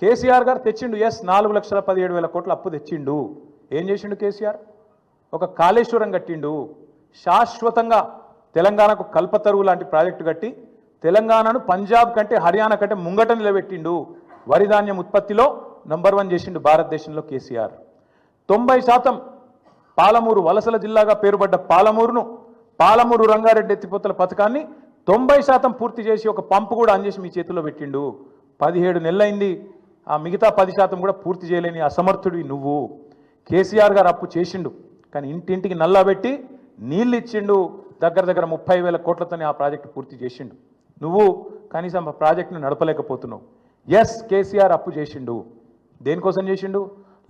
కేసీఆర్ గారు తెచ్చిండు ఎస్ నాలుగు లక్షల పదిహేడు వేల కోట్ల అప్పు తెచ్చిండు. ఏం చేసిండు కేసీఆర్? ఒక కాళేశ్వరం కట్టిండు. శాశ్వతంగా తెలంగాణకు కల్పతరువు లాంటి ప్రాజెక్టు కట్టి తెలంగాణను పంజాబ్ కంటే హర్యానా కంటే ముంగట నిలబెట్టిండు. వరి ధాన్యం ఉత్పత్తిలో నంబర్ వన్ చేసిండు భారతదేశంలో కేసీఆర్. తొంభై శాతం పాలమూరు వలసల జిల్లాగా పేరుపడ్డ పాలమూరును పాలమూరు రంగారెడ్డి ఎత్తిపోతల పథకాన్ని తొంభై శాతం పూర్తి చేసి ఒక పంపు కూడా అందేసి మీ చేతిలో పెట్టిండు. పదిహేడు నెలలైంది. ఆ మిగతా పది శాతం కూడా పూర్తి చేయలేని అసమర్థుడి నువ్వు. కేసీఆర్ గారు అప్పు చేసిండు కానీ ఇంటింటికి నల్లబెట్టి నీళ్ళు ఇచ్చిండు దగ్గర దగ్గర ముప్పై వేల కోట్లతోనే ఆ ప్రాజెక్టు పూర్తి చేసిండు. నువ్వు కనీసం ఆ ప్రాజెక్టును నడపలేకపోతున్నావు. ఎస్ కేసీఆర్ అప్పు చేసిండు. దేనికోసం చేసిండు?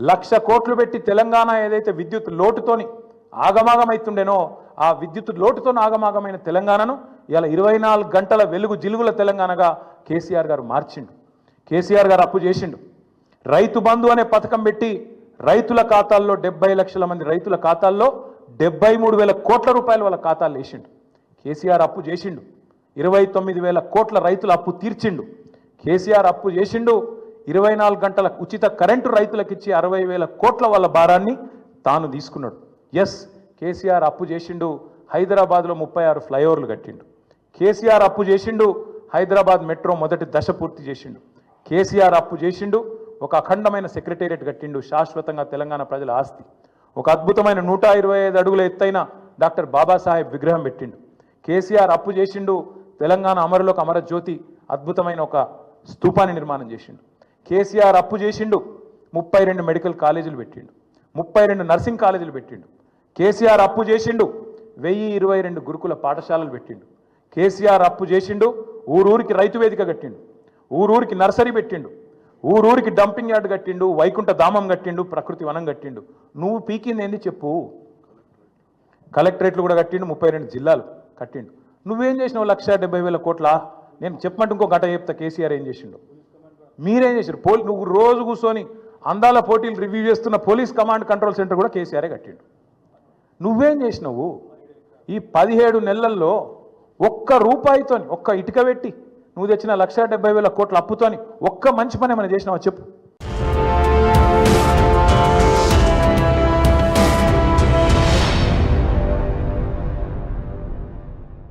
లక్ష కోట్లు పెట్టి తెలంగాణ ఏదైతే విద్యుత్ లోటుతోని ఆగమాగమైతుండేనో ఆ విద్యుత్ లోటుతో ఆగమాగమైన తెలంగాణను ఇలా ఇరవై నాలుగు గంటల వెలుగు జిలుగుల తెలంగాణగా కేసీఆర్ గారు మార్చిండు. కేసీఆర్ గారు అప్పు చేసిండు. రైతు బంధు అనే పథకం పెట్టి రైతుల ఖాతాల్లో డెబ్బై లక్షల మంది రైతుల ఖాతాల్లో డెబ్బై మూడు వేల కోట్ల రూపాయలు వాళ్ళ ఖాతాలు వేసిండు. కేసీఆర్ అప్పు చేసిండు. ఇరవై తొమ్మిది వేల కోట్ల రైతుల అప్పు తీర్చిండు. కేసీఆర్ అప్పు చేసిండు. ఇరవై నాలుగు గంటల ఉచిత కరెంటు రైతులకు ఇచ్చి అరవై వేల కోట్ల వాళ్ళ భారాన్ని తాను తీసుకున్నాడు. ఎస్ కేసీఆర్ అప్పు చేసిండు. హైదరాబాద్లో ముప్పై ఆరు ఫ్లైఓవర్లు కట్టిండు. కేసీఆర్ అప్పు చేసిండు. హైదరాబాద్ మెట్రో మొదటి దశ పూర్తి చేసిండు. కేసీఆర్ అప్పు చేసిండు ఒక అఖండమైన సెక్రటేరియట్ కట్టిండు శాశ్వతంగా తెలంగాణ ప్రజల ఆస్తి. ఒక అద్భుతమైన నూట ఇరవై ఐదు అడుగుల ఎత్తైన డాక్టర్ బాబాసాహెబ్ విగ్రహం పెట్టిండు. కేసీఆర్ అప్పు చేసిండు తెలంగాణ అమరులకు అమరజ్యోతి అద్భుతమైన ఒక స్తూపాన్ని నిర్మాణం చేసిండు. కేసీఆర్ అప్పు చేసిండు ముప్పై రెండు మెడికల్ కాలేజీలు పెట్టిండు. ముప్పై రెండు నర్సింగ్ కాలేజీలు పెట్టిండు. కేసీఆర్ అప్పు చేసిండు వెయ్యి ఇరవై రెండు గురుకుల పాఠశాలలు పెట్టిండు. కేసీఆర్ అప్పు చేసిండు ఊరూరికి రైతు వేదిక కట్టిండు. ఊరూరికి నర్సరీ పెట్టిండు. ఊరూరికి డంపింగ్ యార్డ్ కట్టిండు వైకుంఠ ధామం కట్టిండు ప్రకృతి వనం కట్టిండు. నువ్వు పీకింది ఏంది చెప్పు. కలెక్టరేట్లు కూడా కట్టిండు ముప్పై రెండు జిల్లాలు కట్టిండు. నువ్వేం చేసినావు లక్ష డెబ్బై వేల కోట్ల? నేను చెప్పమంటే ఇంకో గంట చెప్తా కేసీఆర్ ఏం చేసిండు. మీరేం చేశారు పోలీ నువ్వు రోజు కూర్చొని అందాల పోటీలు రివ్యూ చేస్తున్న పోలీస్ కమాండ్ కంట్రోల్ సెంటర్ కూడా కేసీఆరే కట్టిండు. నువ్వేం చేసినావు? ఈ పదిహేడు నెలల్లో ఒక్క రూపాయితో ఒక్క ఇటుక పెట్టి నువ్వు తెచ్చిన లక్ష డెబ్బై వేల కోట్ల అప్పుతోని ఒక్క మంచి పని ఏమైనా చేసినావా చెప్పు.